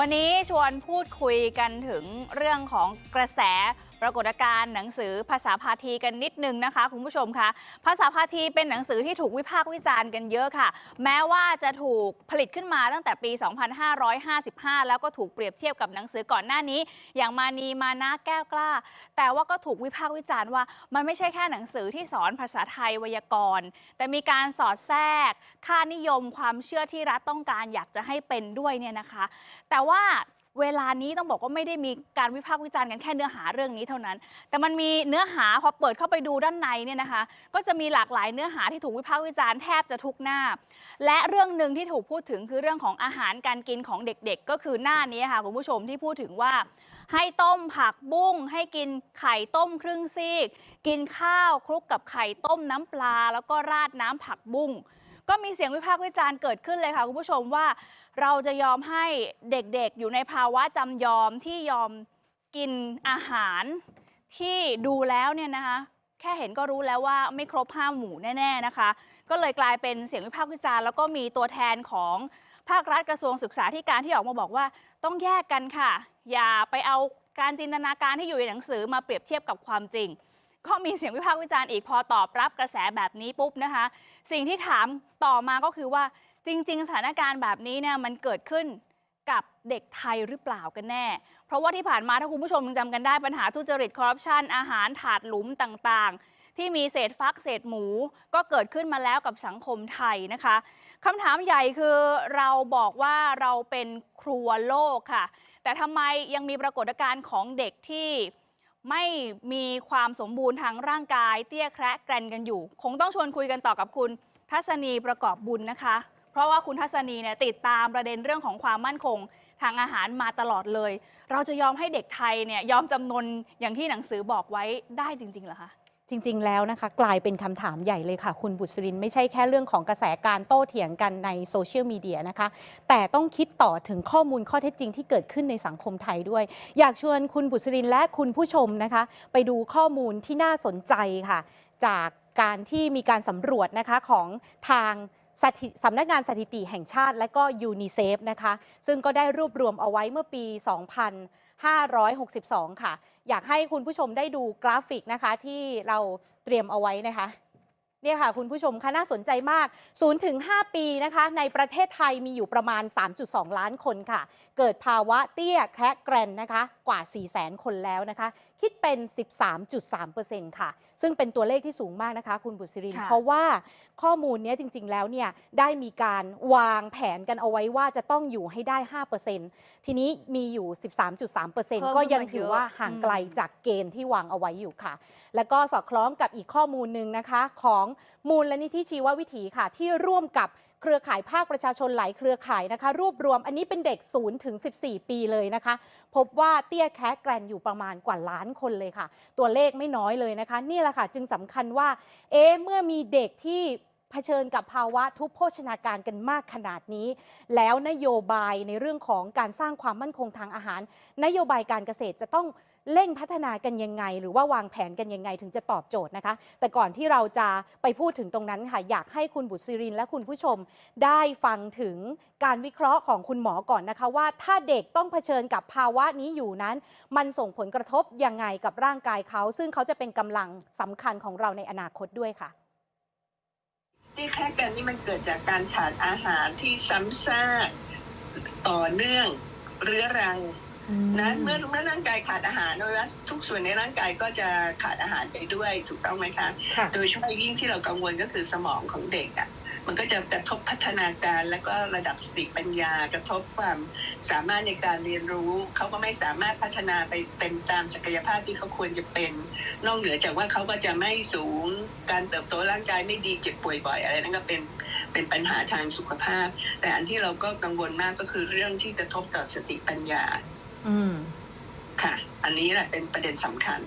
วันนี้ชวนพูดคุยกันถึงเรื่องของกระแสปรากฏการณ์หนังสือภาษาพาทีกันนิดนึงนะคะ คุณผู้ชมคะภาษาพาทีเป็นหนังสือที่ถูกวิพากษ์วิจารณ์กันเยอะค่ะ แม้ว่าจะถูกผลิตขึ้นมาตั้งแต่ปี 2555 แล้วก็ถูกเปรียบเทียบกับหนังสือก่อนหน้านี้ อย่างมานีมานะแก้วกล้า แต่ว่าก็ถูกวิพากษ์วิจารณ์ว่า มันไม่ใช่แค่หนังสือที่สอนภาษาไทยไวยากรณ์ แต่มีการสอดแทรก ค่านิยมความเชื่อที่รัฐต้องการอยากจะให้เป็นด้วยเนี่ยนะคะ แต่ว่า เวลานี้ต้องบอกว่าไม่ได้มีการวิพากษ์วิจารณ์กันแค่เนื้อหาเรื่องนี้เท่านั้น แต่มันมีเนื้อหาพอเปิดเข้าไปดูด้านในเนี่ยนะคะ ก็จะมีหลากหลายเนื้อหาที่ถูกวิพากษ์วิจารณ์แทบจะทุกหน้า และเรื่องหนึ่งที่ถูกพูดถึงคือเรื่องของอาหารการกินของเด็กๆ ก็คือหน้านี้ค่ะคุณผู้ชมที่พูดถึงว่า ให้ต้มผักบุ้งให้กินไข่ต้มครึ่งซีก กินข้าวคลุกกับไข่ต้มน้ำปลา แล้วก็ราดน้ำผักบุ้ง ก็มีเสียงวิพากษ์วิจารณ์เกิดขึ้นเลยค่ะคุณผู้ชมว่า เราจะยอมให้เด็กๆ อยู่ในภาวะจำยอมที่ยอมกินอาหารที่ดูแล้วเนี่ยนะคะแค่เห็นก็รู้แล้วว่าไม่ครบห้าหมู่แน่ๆนะคะ ก็เลยกลายเป็นเสียงวิพากษ์วิจารณ์แล้วก็มีตัวแทนของภาครัฐกระทรวงศึกษาธิการที่ออกมาบอกว่าต้องแยกกันค่ะ อย่าไปเอาการจินตนาการที่อยู่ในหนังสือมาเปรียบเทียบกับความจริง ก็มีเสียงวิพากษ์วิจารณ์อีกพอตอบรับกระแสแบบนี้ปุ๊บนะคะ สิ่งที่ถามต่อมาก็คือว่าจริง ๆ สถานการณ์แบบนี้เนี่ยมันเกิดขึ้นกับเด็กไทยหรือเปล่ากันแน่ เพราะว่าที่ผ่านมาถ้าคุณผู้ชมยังจำกันได้ปัญหาทุจริตคอร์รัปชันอาหารถาดหลุมต่างๆ ที่มีเศษฟักเศษหมู ก็เกิดขึ้นมาแล้วกับสังคมไทยนะคะคำถามใหญ่คือเราบอกว่าเราเป็นครัวโลกค่ะ แต่ทำไมยังมีปรากฏการณ์ของเด็กที่ ไม่มีความสมบูรณ์ทางร่างกาย เตี้ยแคระแกรนกันอยู่ คงต้องชวนคุยกันต่อกับคุณทัศนีประกอบบุญนะคะ เพราะว่าคุณทัศนีเนี่ยติดตามประเด็นเรื่องของความมั่นคงทางอาหารมาตลอดเลย เราจะยอมให้เด็กไทยเนี่ยยอมจำนนอย่างที่หนังสือบอกไว้ได้จริงๆเหรอคะ จริง ๆ แล้วนะคะ กลายเป็นคำถามใหญ่เลยค่ะ คุณบุษรินไม่ใช่แค่เรื่องของกระแสการโต้เถียงกันในโซเชียลมีเดียนะคะ แต่ต้องคิดต่อถึงข้อมูลข้อเท็จจริงที่เกิดขึ้นในสังคมไทยด้วย อยากชวนคุณบุษรินและคุณผู้ชมนะคะ ไปดูข้อมูลที่น่าสนใจค่ะ จากการที่มีการสำรวจนะคะของทางสสำนักงานสถิติแห่งชาติ และก็ยูนิเซฟนะคะซึ่งก็ได้รวบรวมเอาไว้เมื่อปี 2000 562 ค่ะ อยากให้คุณผู้ชมได้ดูกราฟิกนะคะที่เราเตรียมเอาไว้นะคะเนี่ยค่ะคุณผู้ชมคะน่าสนใจมาก 0 ถึง 5 ปีนะคะ ในประเทศไทยมีอยู่ประมาณ 3.2 ล้านคนค่ะ เกิดภาวะเตี้ยแคระแกรนนะคะ กว่า 4 0 0 0 0 0 คนแล้วนะคะ คิดเป็น 13.3%ค่ะ ซึ่งเป็นตัวเลขที่สูงมากนะคะ คุณบุษรินทร์ค่ะ เพราะว่าข้อมูลเนี้ยจริง ๆ แล้วเนี่ยได้มีการวางแผนกันเอาไว้ว่าจะต้องอยู่ให้ได้ 5%ทีนี้มีอยู่ 13.3%ก็ยังถือว่าห่างไกลจากเกณฑ์ที่วางเอาไว้อยู่ค่ะ แล้วก็สอดคล้องกับอีกข้อมูลหนึ่งนะคะ ของมูลนิธิชีววิถีค่ะ ที่ร่วมกับเครือข่ายภาคประชาชนหลายเครือข่ายนะคะ รวบรวมอันนี้เป็นเด็ก0ถึง14 ปีเลยนะคะ พบว่าเตี้ยแคะแกรนอยู่ประมาณกว่าล้านคนเลยค่ะ ตัวเลขไม่น้อยเลยนะคะ นี่แหละค่ะ จึงสำคัญว่า เอ๊เมื่อมีเด็กที่เผชิญกับภาวะทุพโภชนาการกันมากขนาดนี้ แล้วนโยบายในเรื่องของการสร้างความมั่นคงทางอาหาร นโยบายการเกษตรจะต้อง เร่งพัฒนากันยังไง หรือว่าวางแผนกันยังไงถึงจะตอบโจทย์นะคะ แต่ก่อนที่เราจะไปพูดถึงตรงนั้นค่ะ อยากให้คุณบุษรินและคุณผู้ชมได้ฟังถึงการวิเคราะห์ของคุณหมอก่อนนะคะ ว่าถ้าเด็กต้องเผชิญกับภาวะนี้อยู่นั้น มันส่งผลกระทบยังไงกับร่างกายเขา ซึ่งเขาจะเป็นกำลังสำคัญของเราในอนาคตด้วยค่ะที่แค่กันนี่มันเกิดจากการขาดอาหารที่ซ้ำซากต่อเนื่องเรื้อรัง นะเมื่อเมื่อร่างกายขาดอาหารโดยว่าทุกส่วนในร่างกายก็จะขาดอาหารไปด้วยถูกต้องไหมคะค่ะโดยเฉพาะยิ่งที่เรากังวลก็คือสมองของเด็กอะ่ะมันก็จะกระทบพัฒนาการและก็ระดับสติปัญญากระทบความสามารถในการเรียนรู้เขาก็ไม่สามารถพัฒนาไปเต็มตามศักยภาพที่เขาควรจะเป็น นอกเหนือจากว่าเขาก็จะไม่สูงการเติบโตร่างกายไม่ดีเจ็บป่วยบ่อยอะไรนั่นก็เป็นเป็นปัญหาทางสุขภาพ แต่อันที่เราก็กังวลมากก็คือเรื่องที่กระทบต่อสติปัญญา อืมค่ะ อันนี้แหละเป็นประเด็นสำคัญ